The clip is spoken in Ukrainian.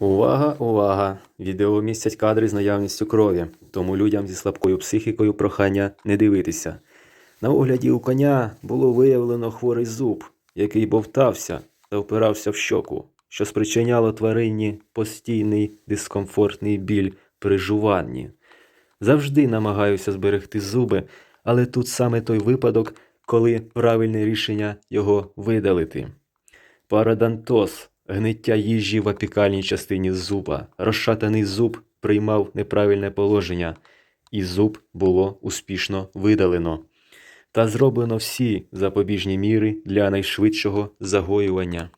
Увага, увага! Відео містять кадри з наявністю крові, тому людям зі слабкою психікою прохання не дивитися. На огляді у коня було виявлено хворий зуб, який бовтався та впирався в щоку, що спричиняло тварині постійний дискомфортний біль при жуванні. Завжди намагаюся зберегти зуби, але тут саме той випадок, коли правильне рішення його видалити. Парадонтоз – гниття їжі в апікальній частині зуба. Розшатаний зуб приймав неправильне положення, і зуб було успішно видалено. Та зроблено всі запобіжні міри для найшвидшого загоювання.